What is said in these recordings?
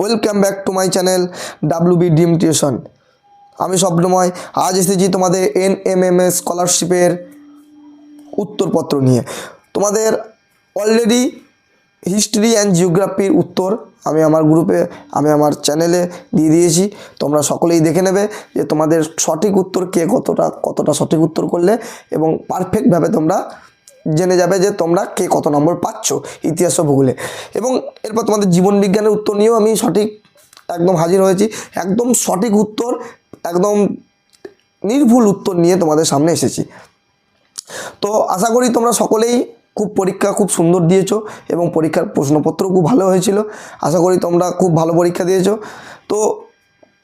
Welcome back to my channel W B ডিম tuition আমি স্বপ্নময়, আজ এসেছি তোমাদের এন এম এম এস স্কলারশিপের উত্তরপত্র নিয়ে। তোমাদের অলরেডি হিস্ট্রি অ্যান্ড জিওগ্রাফির উত্তর আমি আমার গ্রুপে আমি আমার চ্যানেলে দিয়ে দিয়েছি। তোমরা সকলেই দেখে নেবে যে তোমাদের সঠিক উত্তর কে কতটা কতটা সঠিক উত্তর করলে এবং পারফেক্টভাবে তোমরা জেনে যাবে যে তোমরা কে কত নম্বর পাচ্ছ ইতিহাস ও ভূগোলে। এবং এরপর তোমাদের জীবন বিজ্ঞানের উত্তর নিয়েও আমি সঠিক একদম হাজির হয়েছি। একদম সঠিক উত্তর, একদম নির্ভুল উত্তর নিয়ে তোমাদের সামনে এসেছি। তো আশা করি তোমরা সকলেই খুব পরীক্ষা খুব সুন্দর দিয়েছ এবং পরীক্ষার প্রশ্নপত্র খুব ভালো হয়েছিল। আশা করি তোমরা খুব ভালো পরীক্ষা দিয়েছ। তো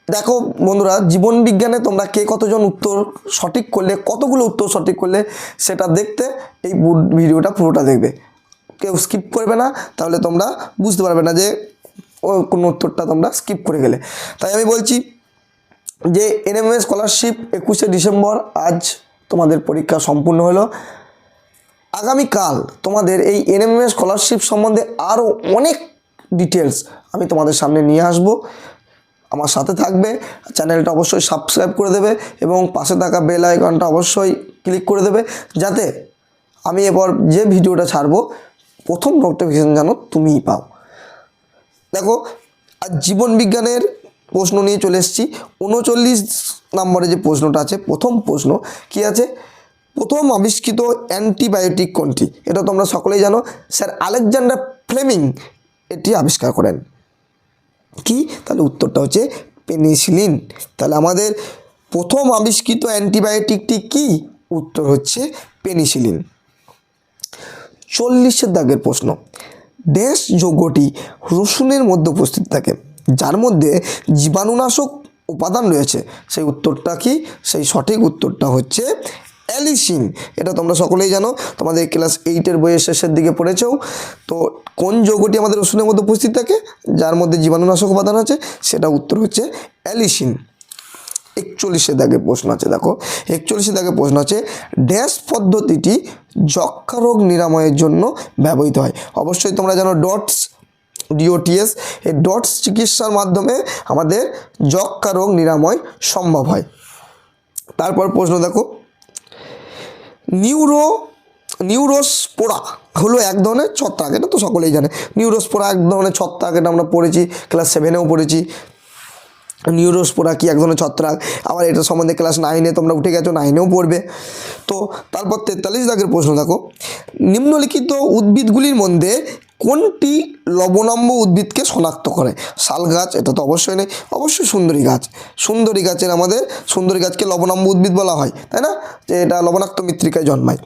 দেখো বন্ধুরা, জীবন বিজ্ঞানে তোমরা কে কতজন উত্তর সঠিক করলে, কতগুলো উত্তর সঠিক করলে সেটা দেখতে এই ভিডিওটা পুরোটা দেখবে। কেউ স্কিপ করবে না, তাহলে তোমরা বুঝতে পারবে না যে কোনো উত্তরটা তোমরা স্কিপ করে গেলে। তাই আমি বলছি যে এনএমএস স্কলারশিপ একুশে ডিসেম্বর আজ তোমাদের পরীক্ষা সম্পূর্ণ হলো। আগামীকাল তোমাদের এই এনএমএস স্কলারশিপ সম্বন্ধে আরও অনেক ডিটেলস আমি তোমাদের সামনে নিয়ে আসব। আমার সাথে থাকবে। চ্যানেলটা অবশ্যই সাবস্ক্রাইব করে দেবে এবং পাশে থাকা বেল আইকনটা অবশ্যই ক্লিক করে দেবে যাতে আমি এবার যে ভিডিওটা ছাড়বো, প্রথম নোটিফিকেশান যেন তুমিই পাও। দেখো আর জীবন বিজ্ঞানের প্রশ্ন নিয়ে চলে এসেছি। উনচল্লিশ নম্বরে যে প্রশ্নটা আছে, প্রথম প্রশ্ন কি আছে? প্রথম আবিষ্কৃত অ্যান্টিবায়োটিক কোনটি? এটা তোমরা সকলেই জানো। স্যার আলেকজান্ডার ফ্লেমিং এটি আবিষ্কার করেন। কি? তাহলে উত্তরটা হচ্ছে পেনিসিলিন। তাহলে আমাদের প্রথম আবিষ্কৃত অ্যান্টিবায়োটিকটি কি? উত্তর হচ্ছে পেনিসিলিন। চল্লিশের দাগের প্রশ্ন। ড্যাশ যৌগটি রসুনের মধ্যে উপস্থিত থাকে, যার মধ্যে জীবাণুনাশক উপাদান রয়েছে। সেই উত্তরটা কি? সেই সঠিক উত্তরটা হচ্ছে অ্যালিসিন এটা তোমরা সকলেই জানো। তোমাদের ক্লাস এইটের বইয়ের শেষের দিকে পড়েছেও তো কোন যৌগটি আমাদের রসুনের মধ্যে উপস্থিত থাকে? যার মধ্যে জীবাণুনাশক উপাদান আছে, সেটা উত্তর হচ্ছে অ্যালিসিন একচল্লিশে দাগে প্রশ্ন আছে, দেখো। একচল্লিশে দাগে প্রশ্ন আছে, ড্যাশ পদ্ধতিটি যক্ষা রোগ নিরাময়ের জন্য ব্যবহৃত হয়। অবশ্যই তোমরা জানো ডটস ডিওটিএস এই ডটস চিকিৎসার মাধ্যমে আমাদের যক্ষা রোগ নিরাময় সম্ভব হয়। তারপর প্রশ্ন দেখো নিউরো নিউরোস্পোরা হলো এক ধরনের ছত্রাক, এটা তো সকলেই জানে। নিউরোস্পোরা এক ধরনের ছত্রাক, এটা আমরা পড়েছি ক্লাস সেভেনেও পড়েছি। নিউরোস্পোরা কি এক ধরনের ছত্রাক? আবার এটা সম্বন্ধে ক্লাস নাইনে তোমরা উঠে গেছো নাইনেও পড়বে। তো তারপর তেতাল্লিশ দাগের প্রশ্ন দেখো। নিম্নলিখিত উদ্ভিদগুলির মধ্যে কোনটি লবণাম্ব উদ্ভিদকে শনাক্ত করে? শাল গাছ, এটা তো অবশ্যই নেই। অবশ্যই সুন্দরী গাছ। সুন্দরী গাছের আমাদের, সুন্দরী গাছকে লবণাম্ব উদ্ভিদ বলা হয়, তাই না? যে এটা লবণাক্ত মৃত্তিকায় জন্মায়।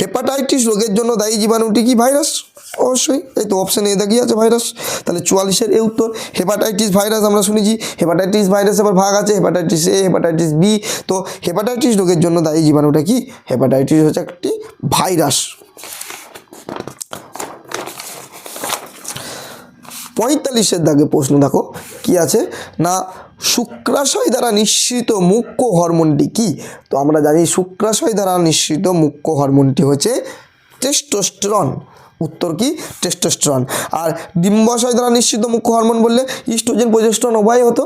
হেপাটাইটিস রোগের জন্য দায়ী জীবাণুটি কি ভাইরাস? অবশ্যই। এই তো অপশান এ দেখিয়ে আছে? ভাইরাস। তাহলে চুয়াল্লিশের এ উত্তর, হেপাটাইটিস ভাইরাস আমরা শুনেছি। হেপাটাইটিস ভাইরাস আবার ভাগ আছে, হেপাটাইটিস এ হেপাটাইটিস বি তো হেপাটাইটিস রোগের জন্য দায়ী জীবাণুটা কি? হেপাটাইটিস হচ্ছে একটি ভাইরাস। পঁয়তাল্লিশের দাগে প্রশ্ন, দেখো, কি আছে? না, শুক্রাশয় দ্বারা নিঃসৃত মুখ্য হরমোনটি কি? তো আমরা জানি শুক্রাশয় দ্বারা নিঃসৃত মুখ্য হরমোনটি হচ্ছে টেস্টোস্টেরন। উত্তর কি? টেস্টোস্টেরন। আর ডিম্বাশয় দ্বারা নিঃসৃত মুখ্য হরমোন বললে ইস্ট্রোজেন, প্রজেস্ট্রন উভয় হতো।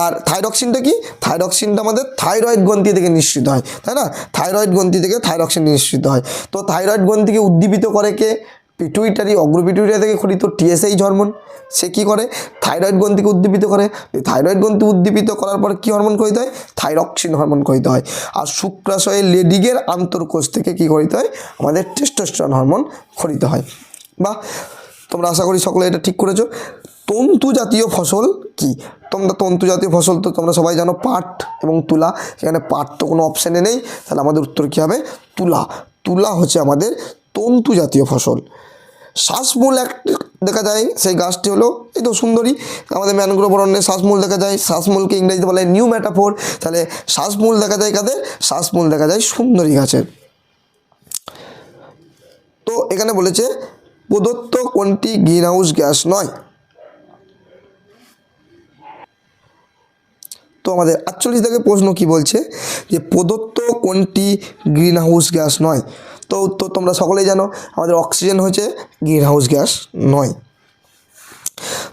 আর থাইরক্সিনটা কি? থাইরক্সিনটা আমাদের থাইরয়েড গ্রন্থি থেকে নিঃসৃত হয়, তাই না? থাইরয়েড গ্রন্থি থেকে থাইরক্সিন নিঃসৃত হয়। তো থাইরয়েড গ্রন্থিকে উদ্দীপিত করে কে? পিটুইটারি, অগ্রপিটুইটারি থেকে খরিত টিএসএইচ হরমোন, সে কী করে? থাইরয়েড গ্রন্থিকে উদ্দীপিত করে। থাইরয়েড গ্রন্থি উদ্দীপিত করার পর কী হরমোন করিতে হয়? থাইরক্সিন হরমোন করিতে হয়। আর শুক্রাশয়ে লেডিগের আন্তর্কোষ থেকে কী করিতে হয়? আমাদের টেস্টোস্টেরন হরমোন খরিত হয়। বা তোমরা আশা করি সকলে এটা ঠিক করেছ। তন্তু জাতীয় ফসল কি? তোমরা তন্তু জাতীয় ফসল তো তোমরা সবাই জানো, পাট এবং তুলা। এখানে পাট তো কোনো অপশানে নেই। তাহলে আমাদের উত্তর কী হবে? তুলা। তুলা হচ্ছে আমাদের তন্তু জাতীয় ফসল। শ্বাসমূল এক দেখা যায়, সেই গাছটি হলো, এই তো সুন্দরী, আমাদের ম্যানগ্রোভ অরণ্যে শ্বাসমূল দেখা যায় শ্বাসমূলকে ইংরেজিতে বলা নিউ ম্যাটাফোর, তাহলে শ্বাসমূল দেখা যায় কাদের? শ্বাসমূল দেখা যায় সুন্দরী গাছের। তো এখানে বলেছে, প্রদত্ত কোনটি গ্রিন হাউস গ্যাস নয়? তো আমাদের আটচল্লিশ থেকে প্রশ্ন কি বলছে, যে প্রদত্ত কোনটি গ্রিন হাউস গ্যাস নয়? তো উত্তর তোমরা সকলেই জানো, আমাদের অক্সিজেন হচ্ছে গ্রিন হাউস গ্যাস নয়।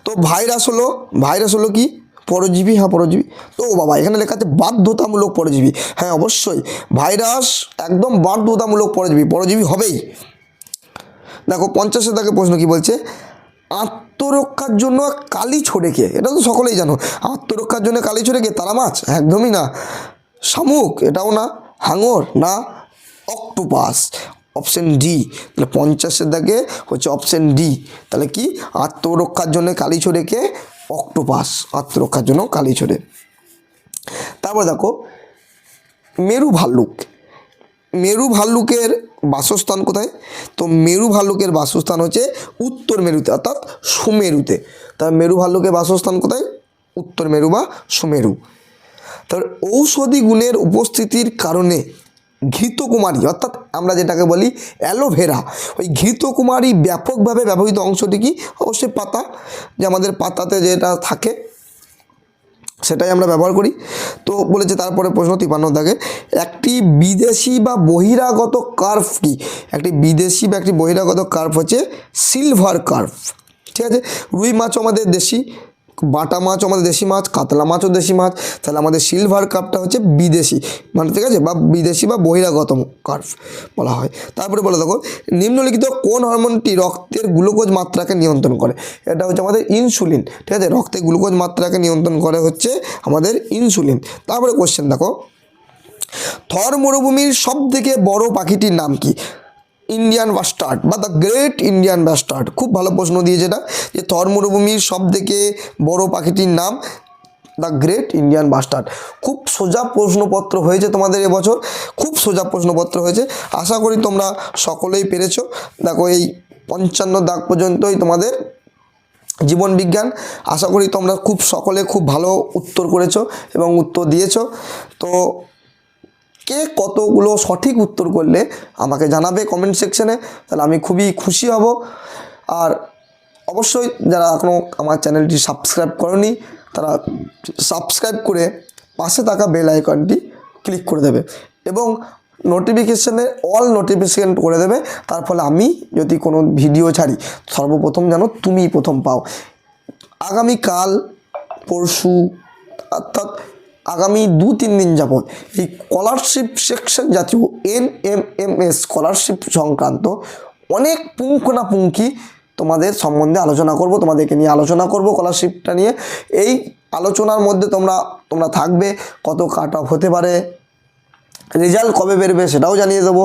তো ভাইরাস হলো ভাইরাস হলো কি? পরজীবী হ্যাঁ পরজীবী। তো বাবা, এখানে লেখা আছে বাধ্যতামূলক পরজীবী। হ্যাঁ অবশ্যই। ভাইরাস একদম বাধ্যতামূলক পরজীবী পরজীবী হবেই। দেখো পঞ্চাশে তাকে প্রশ্ন কি বলছে? আত্মরক্ষার জন্য কালি ছোড়ে কে? এটা তো সকলেই জানো। আত্মরক্ষার জন্য কালি ছোড়ে কে? তারা মাছ একদমই না। শামুক? এটাও না। হাঙর? না। অক্টোপাস অপশন ডি তাহলে পঞ্চাশের দাগে হচ্ছে অপশন ডি তাহলে কি? আত্মরক্ষার জন্য কালি ছোড়ে কে অক্টোপাস, আত্মরক্ষার জন্য কালি ছোড়ে তারপর দেখো মেরু ভাল্লুক মেরু ভাল্লুকের বাসস্থান কোথায়? তো মেরু ভাল্লুকের বাসস্থান হচ্ছে উত্তর মেরুতে, অর্থাৎ সুমেরুতে। তার মেরু ভাল্লুকের বাসস্থান কোথায়? উত্তর মেরু বা সুমেরু। তার ঔষধি গুণের উপস্থিতির কারণে ঘৃতকুমারী, অর্থাৎ আমরা যেটাকে বলি অ্যালোভেরা। ওই ঘৃতকুমারী ব্যাপকভাবে ব্যবহৃত অংশটি কি? অবশ্যই পাতা, যে আমাদের পাতাতে যেটা থাকে, সেটাই আমরা ব্যবহার করি। তো বলেছে তারপরে প্রশ্ন তিপান্ন থাকে একটি বিদেশি বা বহিরাগত কার্ভ কি? একটি বিদেশি বা একটি বহিরাগত কার্ভ হচ্ছে সিলভার কার্ভ। ঠিক আছে? রুই মাছও আমাদের দেশি বাটা মাছও আমাদের দেশি মাছ, কাতলা মাছও দেশি মাছ, তাহলে আমাদের সিলভার কার্ভটা হচ্ছে বিদেশি মানে ঠিক আছে? বা বিদেশি বা বহিরাগত কার্ভ বলা হয়। তারপরে বলে দেখো, নিম্নলিখিত কোন হরমোনটি রক্তের গ্লুকোজ মাত্রাকে নিয়ন্ত্রণ করে? এটা হচ্ছে আমাদের ইনসুলিন ঠিক আছে? রক্তে গ্লুকোজ মাত্রাকে নিয়ন্ত্রণ করে হচ্ছে আমাদের ইনসুলিন তারপরে কোশ্চেন দেখো, থর মরুভূমির সব থেকে বড় পাখিটির নাম কি? ইন্ডিয়ান বাস্টার্ড বা দ্য গ্রেট ইন্ডিয়ান বাস্টার্ড খুব ভালো প্রশ্ন দিয়েছে এটা, যে থর মরুভূমির সব থেকে বড় পাখিটির নাম দ্য গ্রেট ইন্ডিয়ান বাস্টার্ড খুব সোজা প্রশ্নপত্র হয়েছে তোমাদের এবছর, খুব সোজা প্রশ্নপত্র হয়েছে। আশা করি তোমরা সকলেই পেরেছ। দেখো এই পঞ্চান্ন দাগ পর্যন্তই তোমাদের জীবন বিজ্ঞান। আশা করি তোমরা খুব, সকলে খুব ভালো উত্তর করেছ এবং উত্তর দিয়েছ। তো কে কতগুলো সঠিক উত্তর করলে আমাকে জানাবে কমেন্ট সেকশনে তাহলে আমি খুবই খুশি হব। আর অবশ্যই যারা এখনও আমার চ্যানেলটি সাবস্ক্রাইব করনি, তারা সাবস্ক্রাইব করে পাশে থাকা বেল আইকনটি ক্লিক করে দেবে এবং নোটিফিকেশানে অল নোটিফিকেশান করে দেবে। তার ফলে আমি যদি কোনো ভিডিও ছাড়ি, সর্বপ্রথম যেন তুমি প্রথম পাও। আগামীকাল, পরশু, অর্থাৎ আগামী দু তিন দিন যাবৎ এই স্কলারশিপ সেকশন জাতীয় N M M S scholarship সংক্রান্ত অনেক পুঙ্খানাপুঙ্খি তোমাদের সম্বন্ধে আলোচনা করব, তোমাদেরকে নিয়ে আলোচনা করব স্কলারশিপটা নিয়ে। এই আলোচনার মধ্যে তোমরা তোমরা থাকবে, কত কাট অফ হতে পারে রেজাল্ট কবে বেরবে সেটাও জানিয়ে দেবো।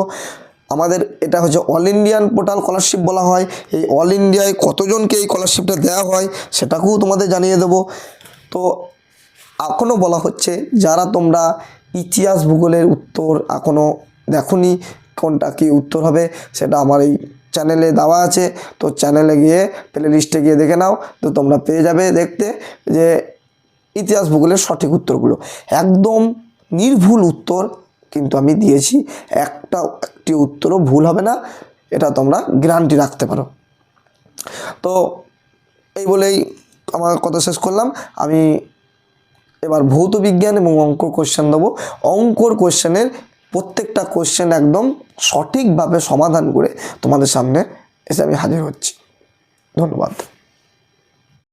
আমাদের এটা হচ্ছে অল ইন্ডিয়ান পোর্টাল স্কলারশিপ বলা হয়। এই অল ইন্ডিয়ায় কতজনকে এই স্কলারশিপটা দেওয়া হয় সেটাকেও তোমাদের জানিয়ে দেবো। তো এখনও বলা হচ্ছে যারা তোমরা ইতিহাস ভূগোলের উত্তর এখনও দেখোনি কোনটা কি উত্তর হবে সেটা আমার এই চ্যানেলে দেওয়া আছে। তো চ্যানেলে গিয়ে প্লে লিস্টে গিয়ে দেখে নাও, তো তোমরা পেয়ে যাবে দেখতে যে ইতিহাস ভূগোলের সঠিক উত্তরগুলো। একদম নির্ভুল উত্তর কিন্তু আমি দিয়েছি, একটা একটি উত্তরও ভুল হবে না, এটা তোমরা গ্যারান্টি রাখতে পারো। তো এই বলেই আমার কথা শেষ করলাম। আমি এবার ভৌত বিজ্ঞান এবং অঙ্ক কোশ্চেন দেবো। অঙ্কর কোশ্চেনের প্রত্যেকটা কোশ্চেন একদম সঠিকভাবে সমাধান করে তোমাদের সামনে এসে আমি হাজির হচ্ছি। ধন্যবাদ।